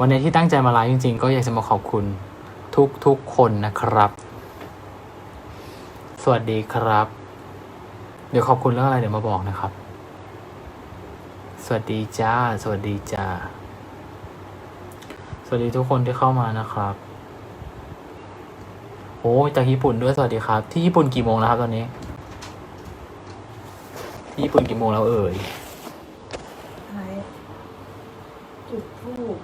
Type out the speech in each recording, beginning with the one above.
วันนี้ที่ตั้งใจมาไลฟ์จริง ๆ ก็อยากจะมาขอบคุณทุกๆคนนะครับ สวัสดีครับ เดี๋ยวขอบคุณเรื่องอะไรเดี๋ยวมาบอกนะครับ สวัสดีจ้า สวัสดีจ้า สวัสดีทุกคนที่เข้ามานะครับโอ้จากญี่ปุ่นด้วยสวัสดีครับ ที่ญี่ปุ่นกี่โมงแล้วครับตอนนี้ ที่ญี่ปุ่นกี่โมงแล้วเอ่ยจุดทูบ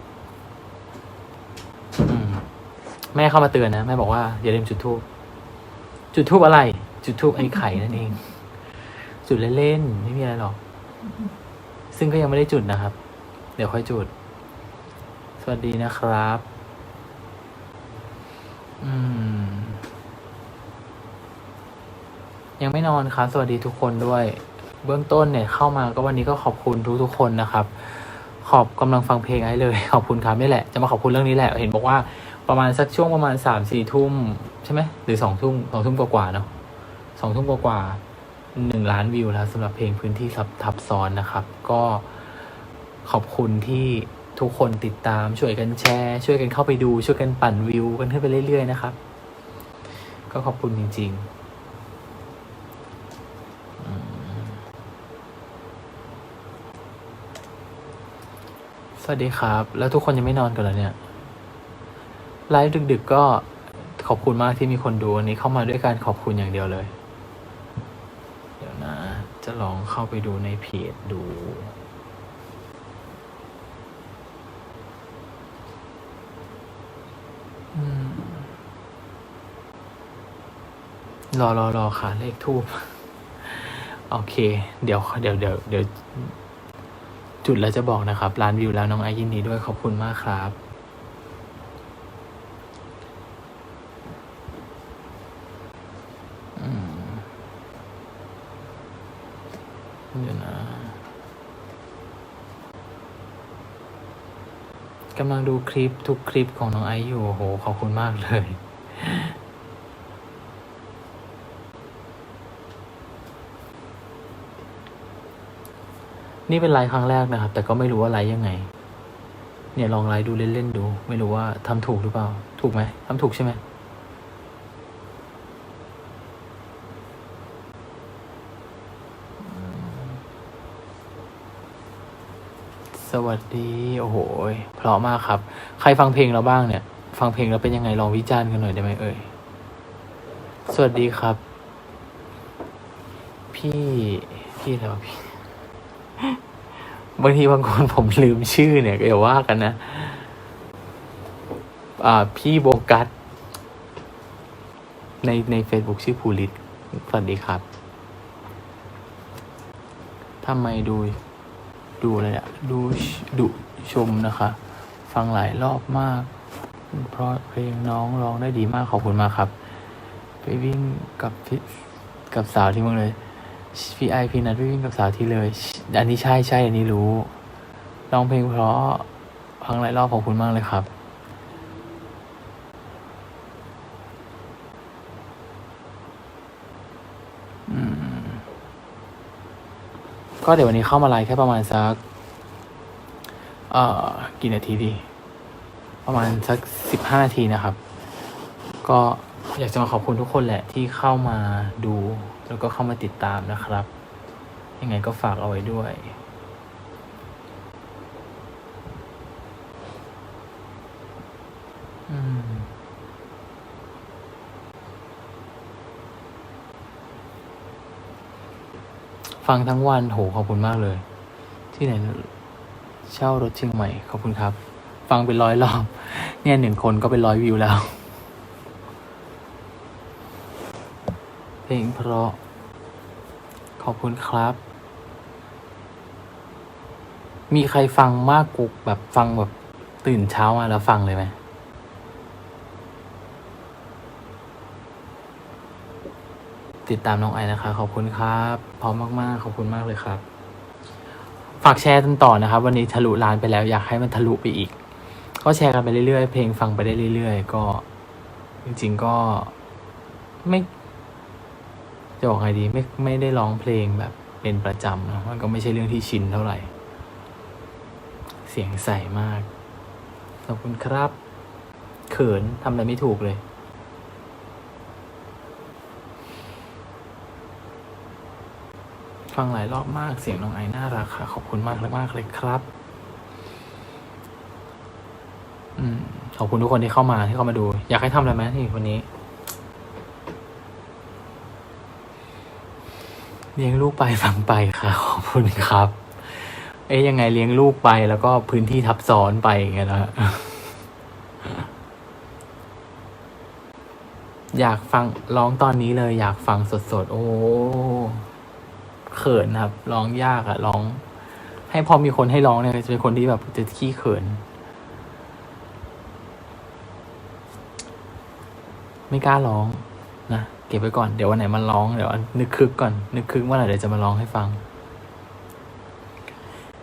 อืม แม่เข้ามาเตือนนะแม่บอกว่าอย่าลืมจุดทูบจุดทูบอะไร จุดทูบไอ้ไข่นั่นเอง จุดเล่นๆไม่มีอะไรหรอก ซึ่งก็ยังไม่ได้จุดนะครับ เดี๋ยวค่อยจุด สวัสดีนะครับ อืม ยังไม่นอนครับสวัสดีทุกคนด้วย เบื้องต้นเนี่ย เข้ามาก็วันนี้ก็ขอบคุณทุกๆคนนะครับ ขอบกำลังฟังเพลงไอ้เลย ขอบคุณครับนี่แหละจะมาขอบคุณเรื่องนี้แหละ เห็นบอกว่า ประมาณสักช่วงประมาณสามสี่ทุ่มใช่ไหมหรือสองทุ่มสองทุ่มกว่าๆเนาะสองทุ่มกว่าๆหนึ่งล้านวิวแล้วสำหรับเพลงพื้นที่ทับทับซ้อนนะครับ ก็ขอบคุณที่ทุกคนติดตามช่วยกันแชร์ ช่วยกันเข้าไปดูช่วยกันปั่นวิวกันขึ้นไปเรื่อยๆนะครับ ก็ขอบคุณจริงๆสวัสดีครับ แล้วทุกคนยังไม่นอนกันเหรอเนี่ย ไลฟ์ดึกๆก็ขอบคุณมากที่มีคนดูวันนี้เข้ามาด้วยการขอบคุณอย่างเดียวเลย เดี๋ยวนะ จะลองเข้าไปดูในเพจดูรอรอรอค่ะ เลขทูบโอเค เดี๋ยวเดี๋ยวเดี๋ยวเดี๋ยว จุดแล้วจะบอกนะครับล้านวิวแล้วน้องไอซ์ยินดีด้วยขอบคุณมากครับ อืมเดี๋ยวนะ กำลังดูคลิปทุกคลิปของน้องไอซ์อยู่โอ้โห ขอบคุณมากเลย นี่เป็นไลฟ์ครั้งแรกนะครับ แต่ก็ไม่รู้ว่าไลฟ์ยังไง เนี่ยลองไลฟ์ดูเล่นๆดู ไม่รู้ว่าทำถูกหรือเปล่า ถูกไหมทำถูกใช่ไหม สวัสดี โอ้โหเพราะมากครับ ใครฟังเพลงเราบ้างเนี่ย ฟังเพลงแล้วเป็นยังไงลองวิจารณ์กันหน่อยได้ไหมเอ่ย สวัสดีครับ พี่พี่อะไรวะพี่ บางทีบางคนผมลืมชื่อเนี่ยก็อย่าว่ากันนะ อ่า พี่โบกัส ในใน Facebook ชื่อภูริศสวัสดีครับทำไมดู ดูอะไรอะดูดูชมนะคะ ฟังหลายรอบมาก เพราะเพลงน้องร้องได้ดีมากขอบคุณมากครับ ไปวิ่งกับพี่กับสาวที่เมืองเลยพี่ไอพี่นัดไปวิ่งกับสาวที่เลย อันนี้ใช่ใช่อันนี้รู้ร้องเพลงเพราะฟังหลายรอบขอบคุณมากเลยครับอืม ก็เดี๋ยววันนี้เข้ามาไลฟ์แค่ประมาณสัก เอ่อ กี่นาทีดี ประมาณสักสิบห้านาทีนะครับ ก็อยากจะมาขอบคุณทุกคนแหละที่เข้ามาดู แล้วก็เข้ามาติดตามนะครับ ยังไงก็ฝากเอาไว้ด้วยอืม ฟังทั้งวันโหขอบคุณมากเลย ที่ไหนเช่ารถเชียงใหม่ขอบคุณครับ ฟังเป็นร้อยรอบเนี่ยหนึ่งคนก็เป็นร้อยวิวแล้ว เพลงเพราะ ขอบคุณครับ มีใครฟังมากกุกแบบฟังแบบตื่นเช้ามาแล้วฟังเลยไหม ติดตามน้องไอนะคะ ขอบคุณครับพร้อมมากๆ ขอบคุณมากเลยครับ ฝากแชร์กันต่อนะครับ วันนี้ทะลุล้านไปแล้วอยากให้มันทะลุไปอีก ก็แชร์กันไปเรื่อยๆ เพลงฟังไปได้เรื่อยๆ ก็ จริง ๆ ก็ไม่จะบอกไงดีไม่ไม่ได้ร้องเพลงแบบเป็นประจำนะมันก็ไม่ใช่เรื่องที่ชินเท่าไหร่ เสียงใสมาก ขอบคุณครับ เขินทำอะไรไม่ถูกเลย ฟังหลายรอบมากเสียงน้องไอน่ารักค่ะ ขอบคุณมากมากเลยครับอืมขอบคุณทุกคนที่เข้ามาที่เข้ามาดู อยากให้ทำอะไรไหมที่วันนี้เลี้ยงลูกไปฟังไปค่ะ ขอบคุณครับ เอ๊ยยังไงเลี้ยงลูกไปแล้วก็พื้นที่ทับซ้อนไปอย่างเงี้ยนะอยากฟังร้องตอนนี้เลย อยากฟังสดๆ โอ้ เขินครับ ร้องยากอะร้อง ให้พอมีคนให้ร้องเนี่ยจะเป็นคนที่แบบจะขี้เขิน ไม่กล้าร้องนะเก็บไว้ก่อนเดี๋ยววันไหนมันร้องเดี๋ยวนึกคึกก่อน นึกคึกเมื่อไหร่เดี๋ยวจะมาร้องให้ฟัง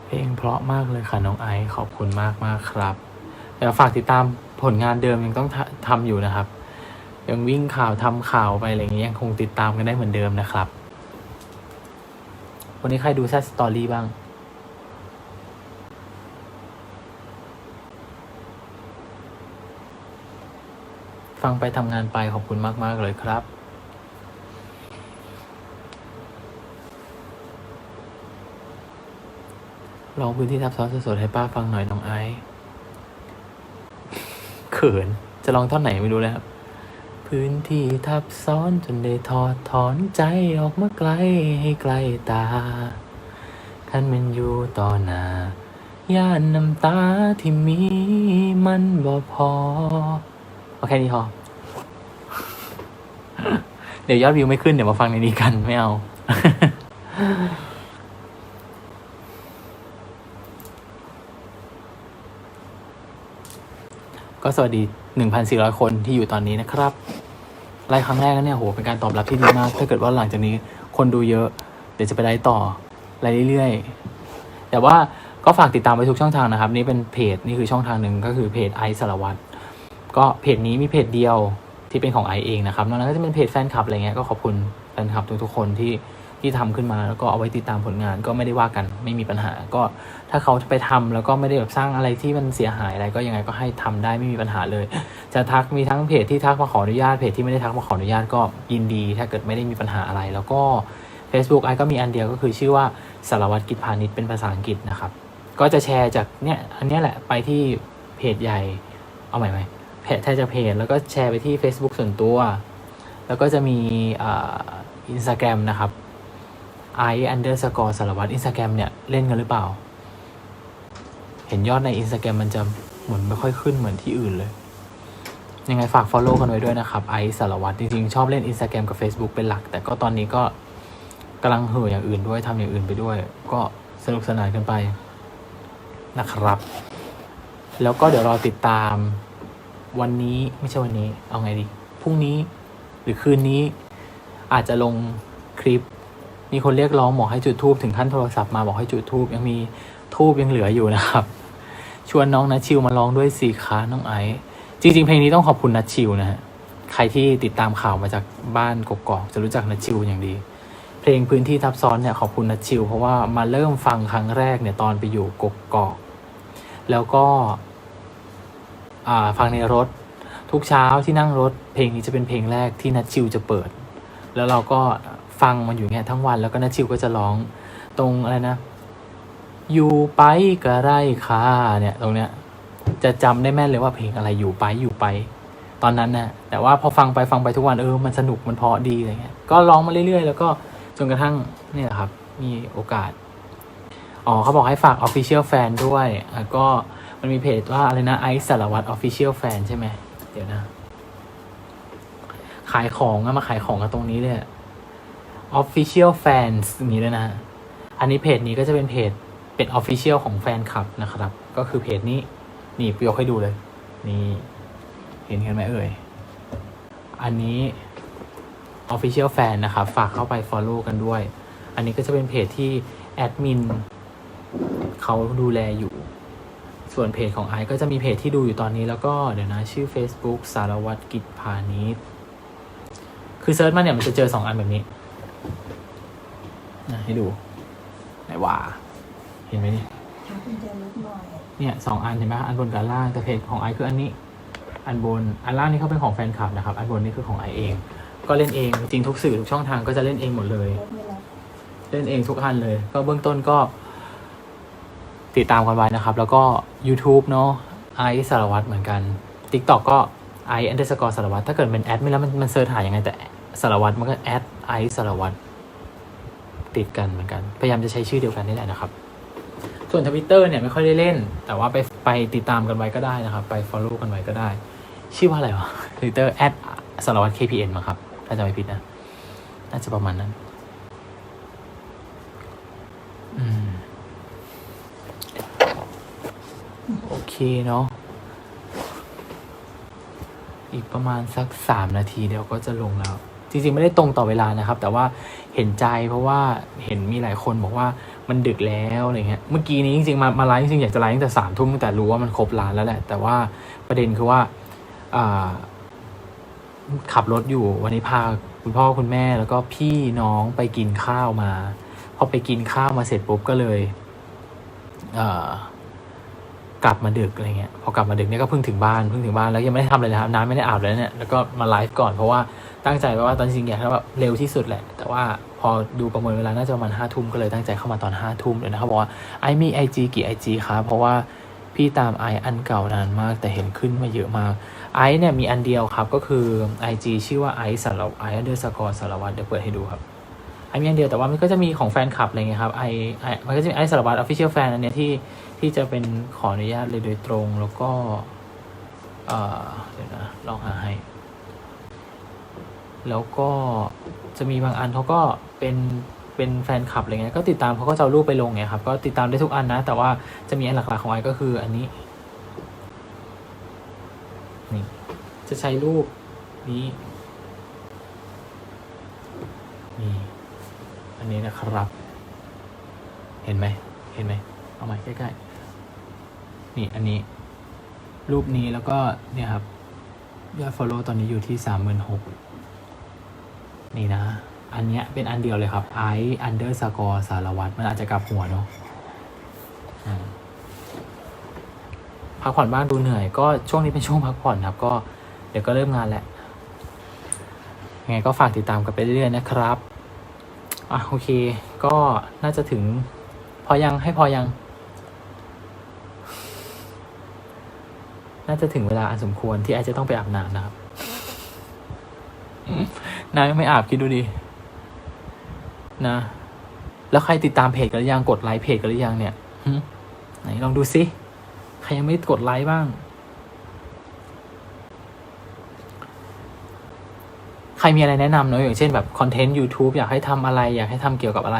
เพลงเพราะมากเลยค่ะน้องไอซ์ขอบคุณมากมากครับเดี๋ยวฝากติดตามผลงานเดิมยังต้องททำอยู่นะครับ ยังวิ่งข่าวทำข่าวไปอะไรอย่างเงี้ยยังคงติดตามกันได้เหมือนเดิมนะครับ วันนี้ใครดูแซสตอรี่บ้าง ฟังไปทำงานไปขอบคุณมาก ๆ เลยครับลองพื้นที่ทับซ้อนสดๆให้ป้าฟังหน่อยน้องไอซ์เขิน จะลองท่อนไหนไม่รู้เลยครับ พื้นที่ทับซ้อนจนได้ถอดถอนใจออกมาไกลให้ไกลตา คันมันอยู่ต่อหน้าย่านน้ำตาที่มีมันบ่พอโอเคนี้พอเดี๋ยวยอดวิวไม่ขึ้นเดี๋ยวมาฟังในนี้กันไม่เอา ก็สวัสดี 1,400 คนที่อยู่ตอนนี้นะครับไลฟ์ครั้งแรกแล้วเนี่ยโหเป็นการตอบรับที่ดีมาก ถ้าเกิดว่าหลังจากนี้คนดูเยอะ เดี๋ยวจะไปไลฟ์ต่อไลฟ์เรื่อยๆ แต่ว่าก็ฝากติดตามไปทุกช่องทางนะครับ นี่เป็นเพจนี่คือช่องทางหนึ่งก็คือเพจไอซ์สารวัตรก็เพจนี้มีเพจเดียวที่เป็นของไอเองนะครับนอกนั้นก็จะเป็นเพจแฟนคลับอะไรเงี้ยก็ขอบคุณแฟนคลับทุกๆคนที่ ที่ทำขึ้นมาแล้วก็เอาไว้ติดตามผลงานก็ไม่ได้ว่ากันไม่มีปัญหา ก็ถ้าเขาไปทำแล้วก็ไม่ได้แบบสร้างอะไรที่มันเสียหายอะไรก็ยังไงก็ให้ทำได้ไม่มีปัญหาเลย จะทักมีทั้งเพจที่ทักมาขออนุญาตเพจที่ไม่ได้ทักมาขออนุญาตก็ยินดี ถ้าเกิดไม่ได้มีปัญหาอะไร แล้วก็ Facebook ไอก็มีอันเดียวก็คือชื่อว่าสารวัตรกิจพาณิชย์เป็นภาษาอังกฤษนะครับ ก็จะแชร์จากเนี่ยอันนี้แหละไปที่เพจใหญ่เอาใหม่ไหมเพจแชร์จากเพจแล้วก็แชร์ไปที่ Facebook ส่วนตัว แล้วก็จะมีอินสตาแกรมนะครับ i underscore สารวัตรอินสตาแกรมเนี่ยเล่นกันหรือเปล่า เห็นยอดในอินสตาแกรมมันจะเหมือนไม่ค่อยขึ้นเหมือนที่อื่นเลย ยังไงฝาก Follow กันไว้ด้วยนะครับไอสารวัตรจริงๆ ชอบเล่น Instagram กับ Facebook เป็นหลัก แต่ก็ตอนนี้ก็กำลังเห่ออย่างอื่นด้วยทำอย่างอื่นไปด้วย ก็สนุกสนานกันไปนะครับ แล้วก็เดี๋ยวรอติดตามวันนี้ไม่ใช่วันนี้เอาไงดีพรุ่งนี้หรือคืนนี้อาจจะลงคลิป มีคนเรียกร้องบอกให้จุดทูบถึงขั้นโทรศัพท์มาบอกให้จุดทูบยังมีทูบยังเหลืออยู่นะครับ ชวนน้องนัชชิวมาร้องด้วยสี่ขาน้องไอซ์จริง ๆ เพลงนี้ต้องขอบคุณนัชชิวนะฮะใครที่ติดตามข่าวมาจากบ้านกกอกจะรู้จักนัชชิวอย่างดี เพลงพื้นที่ทับซ้อนเนี่ยขอบคุณนัชชิว เพราะว่ามาเริ่มฟังครั้งแรกเนี่ยตอนไปอยู่กกอก แล้วก็ฟังในรถทุกเช้าที่นั่งรถ เพลงนี้จะเป็นเพลงแรกที่นัทชิวจะเปิด แล้วเราก็ ฟังมันอยู่เนี่ยทั้งวันแล้วก็นัทชิวก็จะร้องตรงอะไรนะ อยู่ไปก็ไรค่ะเนี่ยตรงเนี้ยจะจำได้แม่นเลยว่าเพลงอะไรอยู่ไปอยู่ไป ตอนนั้นนะแต่ว่าพอฟังไปฟังไปทุกวันเออมันสนุกมันเพราะดีอะไรเงี้ยก็ร้องมาเรื่อยๆ แล้วก็จนกระทั่งเนี่ยครับ มีโอกาสอ๋อเขาบอกให้ฝาก Official Fan ด้วยก็มันมีเพจว่าอะไรนะไอซ์สารวัตร Official Fan ใช่ไหมเดี๋ยวนะ ขายของอะมาขายของกันตรงนี้เลย Official Fans อย่างนี้เลยนะ อันนี้เพจนี้ก็จะเป็นเพจเป็น Official ของแฟนคลับนะครับ ก็คือเพจนี้นี่ยกให้ดูเลย นี่ เห็นกันไหมเอ่ย อันนี้ Official Fan นะครับ ฝากเข้าไป Follow กันด้วย อันนี้ก็จะเป็นเพจที่แอดมินเขาดูแลอยู่ ส่วนเพจของไอซ์ก็จะมีเพจที่ดูอยู่ตอนนี้แล้วก็เดี๋ยวนะ ชื่อ Facebook สารวัตรกิจพาณิชย์คือเซิร์ชมาเนี่ยมันจะเจอสองอันแบบนี้ ให้ดู ไหนว่า เห็นไหมนี่ชัดกุญแจรถหน่อยเนี่ยสองอันเห็นไหมอันบนกับอันล่างแต่เพจของไอคืออันนี้ อันบนอันล่างนี่เขาเป็นของแฟนคลับนะครับ อันบนนี่คือของไอเอง ก็เล่นเองจริงทุกสื่อทุกช่องทางก็จะเล่นเองหมดเลย รถไม่รับเล่นเองทุกอันเลย ก็เบื้องต้นก็ ติดตามกันไว้นะครับ แล้วก็ YouTube เนาะไอสารวัตรเหมือนกัน TikTok ก็ไออันเดอร์สกอร์สารวัตรถ้าเกิดเป็นแอดไม่แล้วมันมันเซิร์ชหายังไงแต่สารวัตรมันก็แอดไอสารวัตร ติดกันเหมือนกัน พยายามจะใช้ชื่อเดียวกันนี่แหละนะครับ ส่วนทวิตเตอร์เนี่ยไม่ค่อยได้เล่น แต่ว่าไปไปติดตามกันไว้ก็ได้นะครับ ไป Follow กันไว้ก็ได้ ชื่อว่าอะไรวะทวิตเตอร์แอดสารวัตร KPN มั้งครับถ้าจะไม่ผิดนะน่าจะประมาณนั้นอืมโอเคเนาะอีกประมาณสักสามนาทีเดี๋ยวก็จะลงแล้ว จริงๆไม่ได้ตรงต่อเวลานะครับ แต่ว่าเห็นใจเพราะว่าเห็นมีหลายคนบอกว่ามันดึกแล้วอะไรเงี้ยเมื่อกี้นี้จริงๆมามาไลฟ์จริงๆอยากจะไลฟ์ตั้งแต่สามทุ่มตั้งแต่รู้ว่ามันครบร้านแล้วแหละ แต่ว่าประเด็นคือว่าขับรถอยู่วันนี้พาคุณพ่อคุณแม่แล้วก็พี่น้องไปกินข้าวมาพอไปกินข้าวมาเสร็จปุ๊บก็เลยเกลับมาดึกอะไรเงี้ยพอกลับมาดึกเนี่ยก็เพิ่งถึงบ้านเพิ่งถึงบ้านแล้วยังไม่ได้ทำอะไรเลยครับน้ำไม่ได้อาบเลยเนี่ยแล้วก็มาไลฟ์ก่อนเพราะว่า ตั้งใจไว้ว่าตอนจริงอยากให้แบบเร็วที่สุดแหละ แต่ว่าพอดูประเมินเวลาน่าจะประมาณห้าทุ่มก็เลยตั้งใจเข้ามาตอนห้าทุ่มเลยนะครับบอกว่าไอมีไอจีกี่ไอจีครับเพราะว่าพี่ตามไออันเก่านานมาก แต่เห็นขึ้นมาเยอะมากไอเนี่ยมีอันเดียวครับก็คือ IG ชื่อว่าไอสารวัตรไอเดอร์สกอร์สารวัตรเดี๋ยวเปิดให้ดูครับไอมีอันเดียวแต่ว่ามันก็จะมีของแฟนคลับอะไรเงี้ยครับไอไอมันก็จะมีไอสารวัตรออฟฟิเชียลแฟนอันเนี้ยที่ที่จะเป็นขออนุญาตเลยโดยตรงแล้วก็เอ่อเดี๋ยวนะลองหาให้ แล้วก็จะมีบางอันเขาก็เป็นเป็นแฟนคลับอะไรเงี้ยก็ติดตามเขาก็จะเอารูปไปลงไงครับก็ติดตามได้ทุกอันนะ แต่ว่าจะมีอันหลักๆของไอก็คืออันนี้นี่จะใช้รูปนี้นี่อันนี้นะครับ เห็นไหมเห็นไหมเอาใหม่ใกล้ๆนี่อันนี้ รูปนี้แล้วก็เนี่ยครับยอด follow ตอนนี้อยู่ที่สามหมื่นหก นี่นะ อันเนี้ยเป็นอันเดียวเลยครับ i underscore สารวัตรมันอาจจะกลับหัวเนาะพักผ่อนบ้างดูเหนื่อย ก็ช่วงนี้เป็นช่วงพักผ่อนครับ ก็เดี๋ยวก็เริ่มงานแหละยังไงก็ฝากติดตามกันไปเรื่อยๆนะครับอะโอเค ก็น่าจะถึง พอยังให้พอยัง น่าจะถึงเวลาอันสมควรที่ไอจะต้องไปอาบน้ำนะครับ นายยังไม่อาบคิดดูดินะ แล้วใครติดตามเพจกันหรือยังกดไลค์เพจกันหรือยังเนี่ยไหนลองดูซิใครยังไม่กดไลค์บ้าง ใครมีอะไรแนะนำเนอะอย่างเช่นแบบคอนเทนต์ YouTube อยากให้ทำอะไร อยากให้ทำเกี่ยวกับอะไร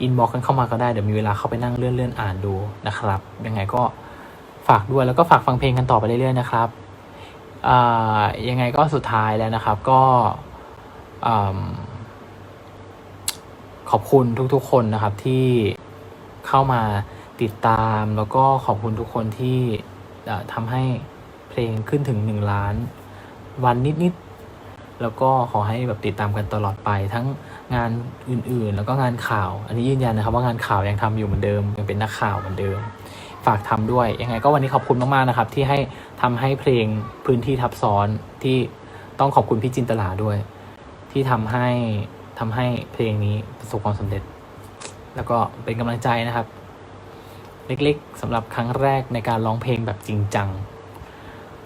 อินบ็อกกันเข้ามาก็ได้ เดี๋ยวมีเวลาเข้าไปนั่งเลื่อนเลื่อนๆอ่านดูนะครับ ยังไงก็ฝากด้วยแล้วก็ฝากฟังเพลงกันต่อไปเรื่อยๆนะครับอ่ายังไงก็สุดท้ายแล้วนะครับ ก็ ขอบคุณทุกๆคนนะครับที่เข้ามาติดตามแล้วก็ขอบคุณทุกคนที่ทำให้เพลงขึ้นถึงหนึ่งล้าน วันนิดๆ แล้วก็ขอให้แบบติดตามกันตลอดไปทั้งงานอื่นๆ แล้วก็งานข่าว อันนี้ยืนยันนะครับว่างานข่าวยังทำอยู่เหมือนเดิมยังเป็นนักข่าวเหมือนเดิม ฝากทำด้วย ยังไงก็วันนี้ขอบคุณมากๆนะครับ ที่ให้ทำให้เพลงพื้นที่ทับซ้อนที่ต้องขอบคุณพี่จินตลาด้วย ที่ทำให้ทำให้เพลงนี้ประสบความสำเร็จ แล้วก็เป็นกำลังใจนะครับ เล็กๆสำหรับครั้งแรกในการร้องเพลงแบบจริงจัง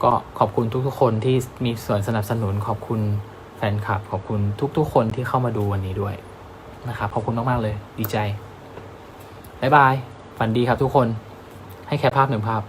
ก็ขอบคุณทุกๆคนที่มีส่วนสนับสนุนขอบคุณแฟนคลับ ขอบคุณทุกๆคนที่เข้ามาดูวันนี้ด้วยนะครับขอบคุณมากๆเลย ดีใจบ๊ายบายฝันดีครับทุกคนให้แค่ภาพหนึ่งภาพ